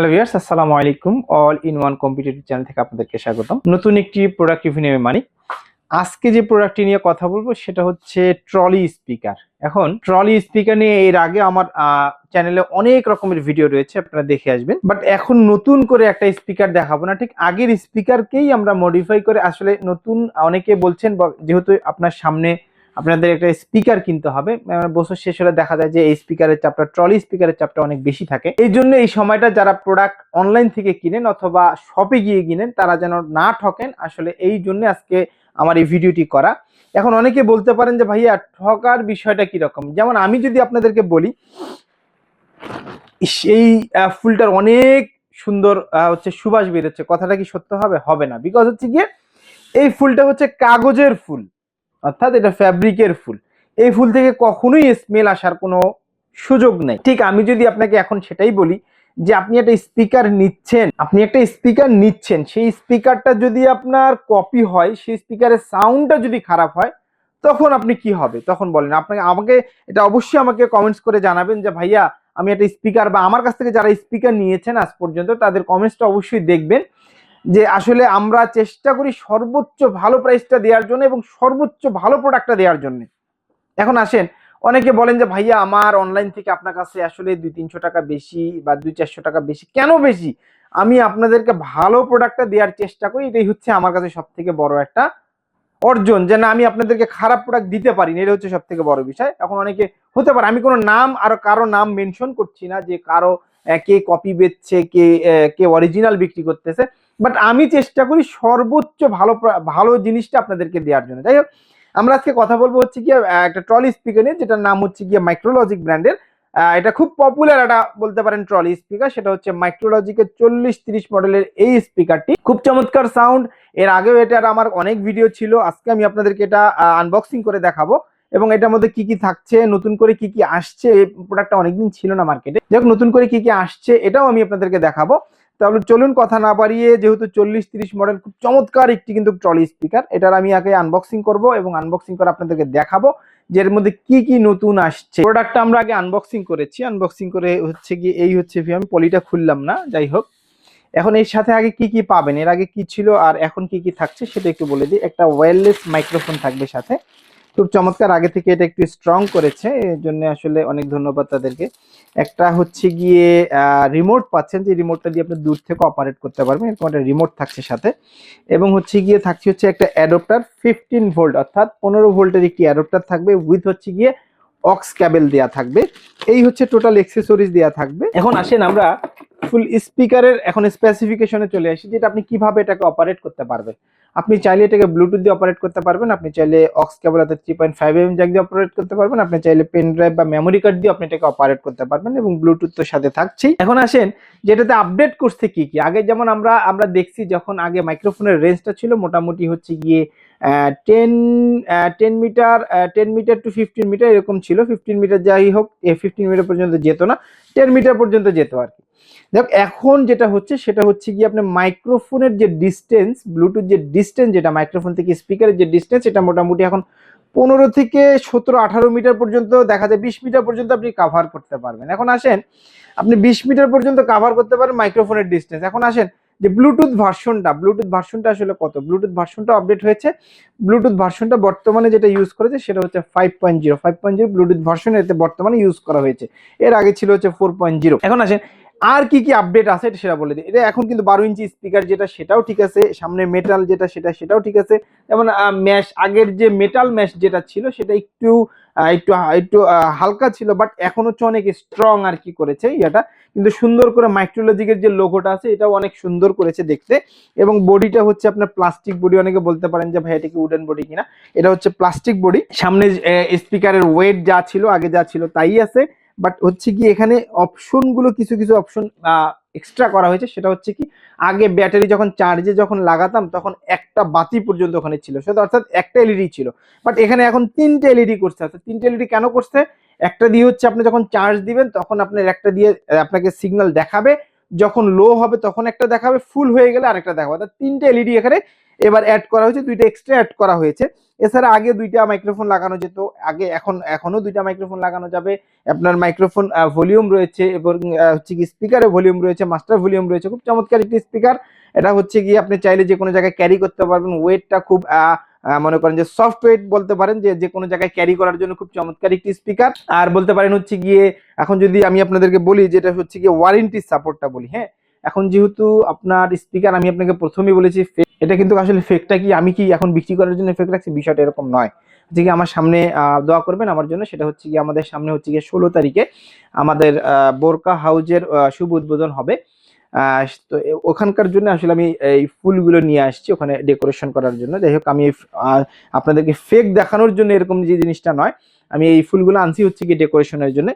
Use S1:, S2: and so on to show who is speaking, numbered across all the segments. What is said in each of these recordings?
S1: Hello viewers আসসালামু আলাইকুম all in one competitive channel থেকে আপনাদেরকে স্বাগতম। নতুন একটি প্রোডাক্ট রিভিউ মানিক। আজকে যে প্রোডাক্টটি নিয়ে কথা বলব, সেটা হচ্ছে ট্রলি স্পিকার এখন ট্রলি স্পিকার নিয়ে এর আগে আমার চ্যানেলে অনেক রকমের ভিডিও রয়েছে, আপনারা দেখে আসবেন। বাট এখন নতুন করে একটা স্পিকার দেখাবো না, ঠিক আগের স্পিকারকেই আমরা মডিফাই করে, আসলে নতুন অনেকে বলছেন যেহেতু আপনার সামনে আপনাদের একটা স্পিকার কিনতে হবে। বছর শেষ হলে দেখা যায় যে এই স্পিকারের চাপটা ট্রলি স্পিকারের চাপটা অনেক বেশি থাকে। এই জন্য এই সময়টা যারা প্রোডাক্ট অনলাইন থেকে কিনেন অথবা শপে গিয়ে কিনেন, তারা যেন না ঠকেন। আসলে এই জন্য আজকে আমার এই ভিডিওটি করা। এখন অনেকে বলতে পারেন যে, ভাইয়া, ঠকার বিষয়টা কি রকম? যেমন আমি যদি আপনাদেরকে বলি সেই ফুলটার অনেক সুন্দর হচ্ছে সুবাস বেরোচ্ছে। কথাটা কি সত্য হবে? হবে না। বিকজ হচ্ছে গিয়ে এই ফুলটা হচ্ছে কাগজের ফুল। অর্থাৎ এটা ফ্যাব্রিকের ফুল। এই ফুল থেকে কখনোই স্মেল আসার কোনো সুযোগ নেই। ঠিক আমি যদি আপনাকে এখন সেটাই বলি যে আপনি একটা স্পিকার নিচ্ছেন, আপনি একটা স্পিকার নিচ্ছেন, সেই স্পিকারটা যদি আপনার কপি হয়, সেই স্পিকারের সাউন্ডটা যদি খারাপ হয়, তখন আপনি কি হবে? তখন বলেন। আপনাকে আমাকে এটা অবশ্যই আমাকে কমেন্টস করে জানাবেন যে, ভাইয়া, আমি একটা স্পিকার বা আমার কাছ থেকে যারা স্পিকার নিয়েছেন আজ পর্যন্ত, তাদের কমেন্টসটা অবশ্যই দেখবেন। যে আসলে আমরা চেষ্টা করি সর্বোচ্চ ভালো প্রাইসটা দেওয়ার জন্য এবং সর্বোচ্চ ভালো প্রোডাক্টটা দেওয়ার জন্য। এখন আসেন, অনেকে বলেন যে, ভাইয়া, আমার অনলাইন থেকে আপনার কাছে আসলে দুই তিনশো টাকা বেশি বা দুই চারশো টাকা বেশি, কেন বেশি? আমি আপনাদেরকে ভালো প্রোডাক্টটা দেওয়ার চেষ্টা করি, এটাই হচ্ছে আমার কাছে সব থেকে বড় একটা অর্জন। যে, না, আমি আপনাদেরকে খারাপ প্রোডাক্ট দিতে পারি না। এটা হচ্ছে সব থেকে বড় বিষয়। এখন অনেকে, হতে পারে, আমি কোনো নাম, আর কারও নাম মেনশন করছি না যে কারও কে কপি বেচছে, কে কে অরিজিনাল বিক্রি করতেছে। বাট আমি চেষ্টা করি সর্বোচ্চ ভালো ভালো জিনিসটা আপনাদেরকে দেওয়ার জন্য। যাই হোক, আমরা আজকে কথা বলব হচ্ছে গিয়ে একটা ট্রলি স্পিকার নিয়ে, যেটার নাম হচ্ছে গিয়ে মাইক্রোলজিক ব্র্যান্ডের এটা খুব পপুলার একটা বলতে পারেন ট্রলি স্পিকার সেটা হচ্ছে মাইক্রোলজিকের চল্লিশ তিরিশ মডেলের এই স্পিকারটি খুব চমৎকার সাউন্ড এর আগেও এটার আমার অনেক ভিডিও ছিল। আজকে আমি আপনাদেরকে এটা আনবক্সিং করে দেখাবো। এবং এটার মধ্যে কি কি থাকছে, নতুন করে কি কি আসছে, এই প্রোডাক্টটা অনেকদিন ছিল না মার্কেটে যাই নতুন করে কি কি আসছে, এটাও আমি আপনাদেরকে দেখাবো। তাহলে চলুন কথা না বাড়িয়ে, যেহেতু চল্লিশ তিরিশ মডেল খুব চমৎকার একটি কিন্তু ট্রলি স্পিকার এটার আমি আগে আনবক্সিং করব এবং আনবক্সিং করে আপনাদেরকে দেখাবো যে এর মধ্যে কি কি নতুন আসছে। প্রোডাক্টটা আমরা আগে আনবক্সিং করেছি আনবক্সিং করে হচ্ছে কি এই হচ্ছে আমি পলিটা খুললাম না, যাই হোক। এখন এর সাথে আগে কি কি পাবেন, এর আগে কি ছিল আর এখন কি কি থাকছে সেটা একটু বলে দিই। একটা ওয়্যারলেস মাইক্রোফোন থাকবে সাথে। খুব চমৎকার। আগে থেকে এটা একটু স্ট্রং করেছে এর জন্য আসলে অনেক ধন্যবাদ তাদেরকে। একটা হচ্ছে গিয়ে রিমোট পাচ্ছেন যে রিমোটটা দিয়ে আপনি দূর থেকে অপারেট করতে পারবেন এরকম একটা রিমোট থাকছে সাথে। এবং হচ্ছে গিয়ে থাকছে হচ্ছে একটা অ্যাডপ্টার ফিফটিন ভোল্ট অর্থাৎ পনেরো ভোল্টের একটি অ্যাডপ্টার থাকবে উইথ হচ্ছে গিয়ে অক্স ক্যাবেল দেয়া থাকবে। এই হচ্ছে টোটাল এক্সেসরিজ দেয়া থাকবে। এখন আসেন আমরা ফুল স্পিকারের এখন স্পেসিফিকেশনে চলে আসি যেটা আপনি কীভাবে এটাকে অপারেট করতে পারবেন। আপনি চাইলে এটাকে ব্লুটুথ দিয়ে অপারেট করতে পারবেন, আপনি চাইলে অক্স কেবল অর্থাৎ three point five M jack দিয়ে অপারেট করতে পারবেন, আপনি চাইলে পেন ড্রাইভ বা মেমোরি কার্ড দিয়ে আপনি এটাকে অপারেট করতে পারবেন এবং ব্লুটুথ তো সাথে থাকছেই এখন আসেন, যেটাতে আপডেট করছে কি কি? আগে যেমন আমরা আমরা দেখছি যখন আগে মাইক্রোফোনের রেঞ্জটা ছিল মোটামুটি হচ্ছে গিয়ে ten ten meter ten meter to fifteen meter এরকম ছিল। ফিফটিন মিটার যাই হোক ফিফটিন মিটার পর্যন্ত যেত না টেন মিটার পর্যন্ত যেত আর কি। দেখ, এখন যেটা হচ্ছে, সেটা হচ্ছে গিয়ে আপনার মাইক্রোফোনের যে ডিস্টেন্স ব্লুটুথ যে ডিস্টেন্স যেটা মাইক্রোফোন থেকে স্পিকারের যে ডিস্টেন্স এটা মোটামুটি এখন পনেরো থেকে সতেরো, আঠারো মিটার পর্যন্ত, দেখা যায় বিশ মিটার পর্যন্ত আপনি কাভার করতে পারবেন। এখন আসেন, আপনি বিশ মিটার পর্যন্ত কাভার করতে পারেন মাইক্রোফোনের ডিস্টেন্স এখন আসেন, যে ব্লুটুথ ভার্সনটা ব্লুটুথ ভার্সনটা আসলে কত? ব্লুটুথ ভার্সনটা আপডেট হয়েছে। ব্লুটুথ ভার্সনটা বর্তমানে যেটা ইউজ করেছে, সেটা হচ্ছে five point zero five point zero Bluetooth version এতে বর্তমানে ইউজ করা হয়েছে। এর আগে ছিল হচ্ছে ফোর পয়েন্ট জিরো এখন আসেন আর কি কি আপডেট আছে এটা সেটা বলে দিই। এটা এখন কিন্তু বারো ইঞ্চি স্পিকার যেটা, সেটাও ঠিক আছে। সামনে মেটাল যেটা, সেটা, সেটাও ঠিক আছে। যেমন ম্যাশ আগের যে মেটাল ম্যাশ যেটা ছিল, সেটা একটু একটু একটু হালকা ছিল বাট এখন হচ্ছে অনেক স্ট্রং আর কি করেছে ইয়াটা। কিন্তু সুন্দর করে মাইক্রোলজিকের যে লোগোটা আছে, এটাও অনেক সুন্দর করেছে দেখতে। এবং বডিটা হচ্ছে আপনার প্লাস্টিক বডি অনেকে বলতে পারেন যে, ভাই, এটা কি উডেন বডি কিনা? এটা হচ্ছে প্লাস্টিক বডি সামনে স্পিকারের ওয়েট যা ছিল, আগে যা ছিল, তাই আছে। বাট হচ্ছে কি এখানে অপশনগুলো কিছু কিছু অপশন এক্সট্রা করা হয়েছে। সেটা হচ্ছে কি, আগে ব্যাটারি যখন চার্জে যখন লাগাতাম, তখন একটা বাতি পর্যন্ত ওখানে ছিল। সেটা অর্থাৎ একটা এলইডি ছিল। বাট এখানে এখন তিনটে এলইডি করছে। অর্থাৎ তিনটে এলইডি কেন করছে? একটা দিয়ে হচ্ছে আপনি যখন চার্জ দিবেন, তখন আপনার একটা দিয়ে আপনাকে সিগন্যাল দেখাবে। যখন লো হবে তখন একটা দেখাবে ফুল হয়ে গেলে আরেকটা দেখাবে। অর্থাৎ তিনটে এলইডি এখানে এবার অ্যাড করা হয়েছে, দুইটা এক্সট্রা অ্যাড করা হয়েছে। এছাড়া আগে দুইটা মাইক্রোফোন লাগানো যেত, আগে এখন এখনও দুইটা মাইক্রোফোন লাগানো যাবে। আপনার মাইক্রোফোন ভলিউম রয়েছে এবং হচ্ছে কি স্পিকারে ভলিউম রয়েছে মাস্টার ভলিউম রয়েছে। খুব চমৎকার একটি স্পিকার এটা হচ্ছে গিয়ে আপনি চাইলে যে কোনো জায়গায় ক্যারি করতে পারবেন। ওয়েটটা খুব মনে করেন যে সফট ওয়েট বলতে পারেন যে যে কোনো জায়গায় ক্যারি করার জন্য খুব চমৎকার একটি স্পিকার আর বলতে পারেন হচ্ছে গিয়ে, এখন যদি আমি আপনাদেরকে বলি যেটা হচ্ছে গিয়ে ওয়ারেন্টি সাপোর্টটা বলি হ্যাঁ? এখন যেহেতু আপনার স্পিকার আমি আপনাকে প্রথমেই বলেছি এটা কিন্তু আসলে ফেকটা কি, আমি কি এখন বিক্রি করার জন্য ফেক রাখছি, বিষয়টা এরকম নয়। হচ্ছে কি আমার সামনে দোয়া করবেন আমার জন্য, সেটা হচ্ছে কি আমাদের সামনে হচ্ছে গিয়ে ষোলো তারিখে আমাদের বোরকা হাউজের শুভ উদ্বোধন হবে। তো ওখানকার জন্য আসলে আমি এই ফুলগুলো নিয়ে আসছি ওখানে ডেকোরেশন করার জন্য। যাই হোক, আমি আপনাদেরকে ফেক দেখানোর জন্য এরকম যে জিনিসটা নয়, আমি এই ফুলগুলো আনছি হচ্ছে গিয়ে ডেকোরেশনের জন্য।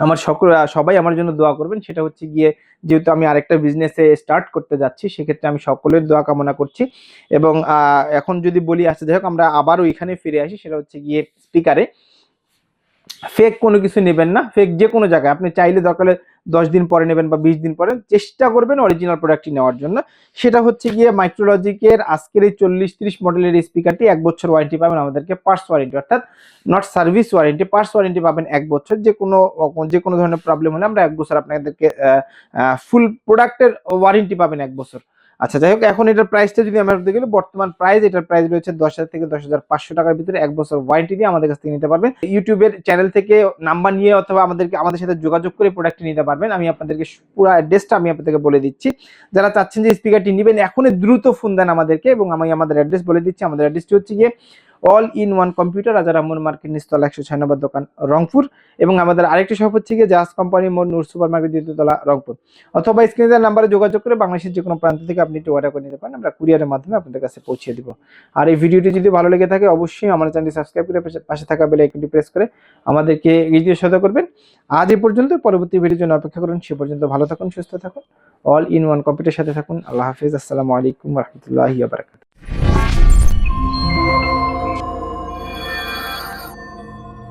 S1: আমার সকল সবাই আমার জন্য দোয়া করবেন। সেটা হচ্ছে গিয়ে যেহেতু আমি আরেকটা বিজনেসে স্টার্ট করতে যাচ্ছি, সেক্ষেত্রে আমি সকলের দোয়া কামনা করছি। এবং এখন যদি বলি আচ্ছা যাই হোক, আমরা আবারও এখানে ফিরে আসি, সেটা হচ্ছে গিয়ে স্পিকারে ফেক কোনো কিছু নেবেন না ফেক যে কোনো জায়গায়। আপনি চাইলে দরকার দশ দিন পরে নেবেন বা বিশ দিন পরে চেষ্টা করবেন অরিজিনাল প্রোডাক্টটি নেওয়ার জন্য। সেটা হচ্ছে গিয়ে মাইক্রোলজিকের আজকের এই চল্লিশ তিরিশ মডেলের স্পিকারটি এক বছর ওয়ারেন্টি পাবেন আমাদেরকে পার্স ওয়ারেন্টি অর্থাৎ not service warranty parts warranty পাবেন এক বছর। যে কোনো যে কোনো ধরনের প্রবলেম হলে আমরা এক বছর আপনাদেরকে ফুল প্রোডাক্টের ওয়ারেন্টি পাবেন এক বছর। আচ্ছা যাই হোক, এখন এটার প্রাইসটা যদি আমরা দেখি, বর্তমান প্রাইস এটার প্রাইস রয়েছে দশ হাজার থেকে দশ হাজার পাঁচশো টাকার ভিতরে এক বছর ওয়ারেন্টি দিয়ে আমাদের কাছ থেকে নিতে পারবেন। ইউটিউবের চ্যানেল থেকে নাম্বার নিয়ে অথবা আমাদেরকে, আমাদের সাথে যোগাযোগ করে প্রোডাক্টটি নিতে পারবেন। আমি আপনাদেরকে পুরো অ্যাড্রেসটা আমি আপনাদেরকে বলে দিচ্ছি। যারা চাচ্ছেন যে স্পিকারটি নেবেন, এখনই দ্রুত ফোন দেন আমাদেরকে এবং আমি আমাদের অ্যাড্রেস বলে দিচ্ছি। আমাদের অ্যাড্রেসটি হচ্ছে গিয়ে অল ইন ওয়ান কম্পিউটার রাজা রামমোহন মার্কেট নিস্তলা একশো ছয় নম্বর দোকান, রংপুর। এবং আমাদের আরেকটি শপ হচ্ছে গিয়ে জাহাজ কোম্পানি মোড় নূর সুপার মার্কেট দ্বিতীয়তলা রংপুর। অথবা স্ক্রিনের নাম্বারে যোগাযোগ করে বাংলাদেশের যে কোনো প্রান্ত থেকে আপনি একটু অর্ডার করে নিতে পারেন, আমরা কুরিয়ারের মাধ্যমে আপনাদের কাছে পৌঁছে দিব। আর এই ভিডিওটি যদি ভালো লেগে থাকে, অবশ্যই আমার চ্যানেলটি সাবস্ক্রাইব করে পাশে- থাকা বেল আইকনটি প্রেস করে আমাদেরকে এগিয়ে সহায়তা করবেন। আজ এ পর্যন্ত, পরবর্তী ভিডিওর জন্য অপেক্ষা করুন। সে পর্যন্ত ভালো থাকুন, সুস্থ থাকুন। অল ইন ওয়ান কম্পিউটার সাথে থাকুন। আল্লাহ হাফিজ। আসসালামু আলাইকুম রহমতুল্লাহি